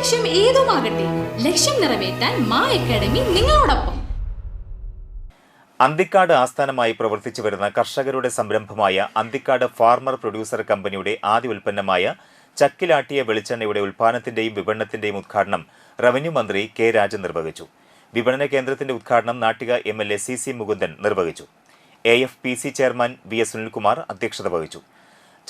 ലക്ഷ്യം ഏതുമാകട്ടെ ലക്ഷ്യം നിറവേറ്റാൻ മാ അക്കാഡമി നിങ്ങളോടൊപ്പം. അന്തിക്കാട് ആസ്ഥാനമായി പ്രവർത്തിച്ചു വരുന്ന കർഷകരുടെ സംരംഭമായ അന്തിക്കാട് ഫാർമർ പ്രൊഡ്യൂസർ കമ്പനിയുടെ ആദ്യ ഉൽപ്പന്നമായ ചക്കിലാട്ടിയ വെളിച്ചെണ്ണയുടെ ഉൽപ്പാദനത്തിന്റെയും വിപണനത്തിന്റെയും ഉദ്ഘാടനം റവന്യൂ മന്ത്രി കെ രാജൻ നിർവഹിച്ചു. വിപണന കേന്ദ്രത്തിന്റെ ഉദ്ഘാടനം Nattika M L A C C Mukundan നിർവഹിച്ചു. A F P C chairman V S Sunilkumar അധ്യക്ഷത വഹിച്ചു.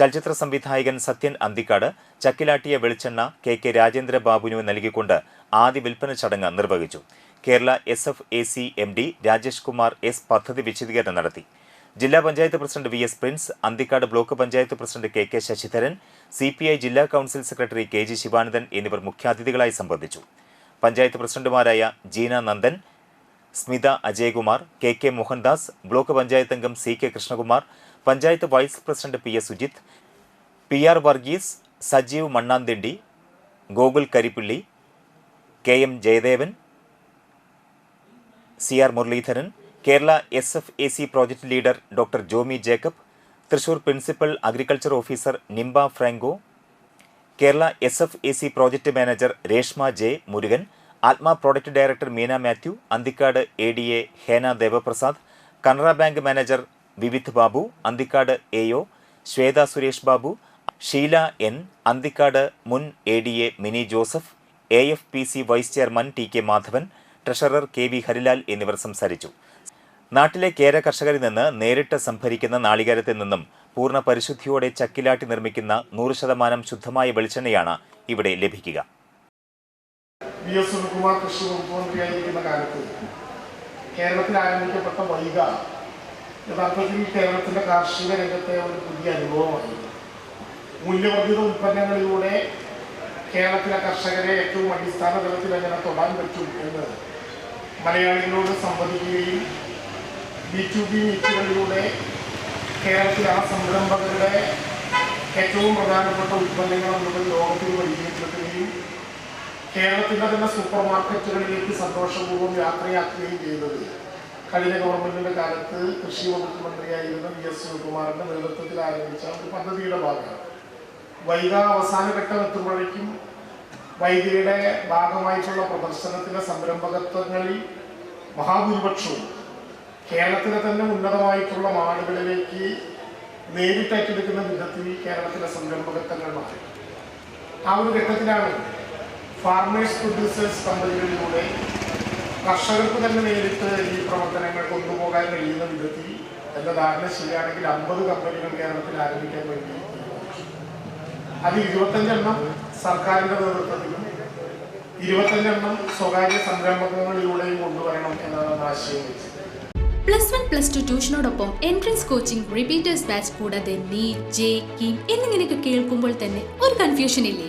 ചലച്ചിത്ര സംവിധായകൻ സത്യൻ അന്തിക്കാട് ചക്കിലാട്ടിയ വെളിച്ചെണ്ണ കെ കെ രാജേന്ദ്ര ബാബുവിന് നൽകിക്കൊണ്ട് ആദ്യ വിൽപ്പന ചടങ്ങ് നിർവഹിച്ചു. Kerala S F A C M D Rajesh Kumar S പദ്ധതി വിശദീകരണം നടത്തി. ജില്ലാ panchayat president V S Prince Anthikad block panchayat president K K Sasidharan C P I ജില്ലാ council secretary K G Sivanandan എന്നിവർ മുഖ്യാതിഥികളായി സംബന്ധിച്ചു. പഞ്ചായത്ത് പ്രസിഡന്റുമാരായ Jeena Nandan Smitha Ajayakumar K K Mohandas block panchayat അംഗം C K Krishnakumar panchayat vice president P S Sujith P R Varghese Sajeev Mannanthindi Gokul Karippilly K M Jayadevan C R Muraleedharan Kerala S F A C project leader doctor Jomy Jacob Thrissur principal agriculture officer Nimba Franco Kerala S F A C project manager Reshma J Murugan ATMA product director Meena Mathew Anthikad A D A Hena Devaprasad Canara bank manager Vividh Babu Anthikad A O Shwetha Suresh Babu Sheela N Anthikad മുൻ A D A Mini Joseph A F P C vice chairman T K Madhavan treasurer K V Harilal എന്നിവർ സംസാരിച്ചു. നാട്ടിലെ കേര കർഷകരിൽ നിന്ന് നേരിട്ട് സംഭരിക്കുന്ന നാളികേരത്തിൽ നിന്നും പൂർണ പരിശുദ്ധിയോടെ ചക്കിലാട്ടി നിർമ്മിക്കുന്ന നൂറ് ശതമാനം ശുദ്ധമായ വെളിച്ചെണ്ണയാണ് ഇവിടെ ലഭിക്കുക. കേരളത്തിൽ ആരംഭിക്കപ്പെട്ട യഥാർത്ഥത്തിൽ കേരളത്തിന്റെ കാർഷിക രംഗത്തെ ഒരു പുതിയ അനുഭവമായി മൂല്യവർദ്ധിത ഉൽപ്പന്നങ്ങളിലൂടെ കേരളത്തിലെ കർഷകരെ ഏറ്റവും അടിസ്ഥാന തലത്തിൽ എങ്ങനെ തൊടാൻ പറ്റും എന്ന് മലയാളികളോട് സംവദിക്കുകയും ബി ടു ബി മീറ്റുകളിലൂടെ കേരളത്തിലെ ആ സംരംഭകരുടെ ഏറ്റവും പ്രധാനപ്പെട്ട ഉൽപ്പന്നങ്ങൾ നമ്മൾ ലോകത്തിന് പരിചയപ്പെടുത്തുകയും കേരളത്തിന്റെ തന്നെ സൂപ്പർ മാർക്കറ്റുകളിലേക്ക് സന്തോഷപൂർവം യാത്രയാക്കുകയും ചെയ്തത് കഴിഞ്ഞ ഗവൺമെന്റിന്റെ കാലത്ത് കൃഷി വകുപ്പ് മന്ത്രിയായിരുന്ന വി എസ് ശിവകുമാറിന്റെ നേതൃത്വത്തിൽ ആരംഭിച്ച ഒരു പദ്ധതിയുടെ ഭാഗമാണ്. വൈഗ അവസാന ഘട്ടം എത്തുമ്പോഴേക്കും വൈദ്യയുടെ ഭാഗമായിട്ടുള്ള പ്രദർശനത്തിലെ സംരംഭകത്വങ്ങളിൽ മഹാഭൂരിപക്ഷവും കേരളത്തിലെ തന്നെ ഉന്നതമായിട്ടുള്ള മാടുകളിലേക്ക് നേരിട്ടേറ്റെടുക്കുന്ന വിധത്തിൽ കേരളത്തിലെ സംരംഭകത്വങ്ങൾ മാറി. ആ ഒരു ഘട്ടത്തിലാണ് ഫാർമേഴ്സ് പ്രൊഡ്യൂസേഴ്സ് കമ്പനികളിലൂടെ കർഷകർക്ക് തന്നെ നേരിട്ട് ഈ പ്രവർത്തനങ്ങൾ കൊണ്ടുപോകാൻ കഴിയുന്ന വിധത്തിൽ എന്റെ ധാരണ ശരിയാണെങ്കിൽ അമ്പത് കമ്പനികൾ കേരളത്തിൽ ആരംഭിക്കാൻ വേണ്ടി. അത് ഇരുപത്തഞ്ചെണ്ണം സർക്കാരിന്റെ നേതൃത്വത്തിലും ഇരുപത്തഞ്ചെണ്ണം സ്വകാര്യ സംരംഭങ്ങളിലൂടെയും കൊണ്ടുവരണം എന്നാണ് ആശയം വെച്ചത് പ്ലസ് വൺ പ്ലസ് ടു ട്യൂഷനോടൊപ്പം എൻട്രൻസ് കോച്ചിംഗ് റിപ്പീറ്റേഴ്സ് ബാച്ച് കൂടാതെ നീ ജെ കിം എന്നിങ്ങനെയൊക്കെ കേൾക്കുമ്പോൾ തന്നെ ഒരു കൺഫ്യൂഷൻ ഇല്ലേ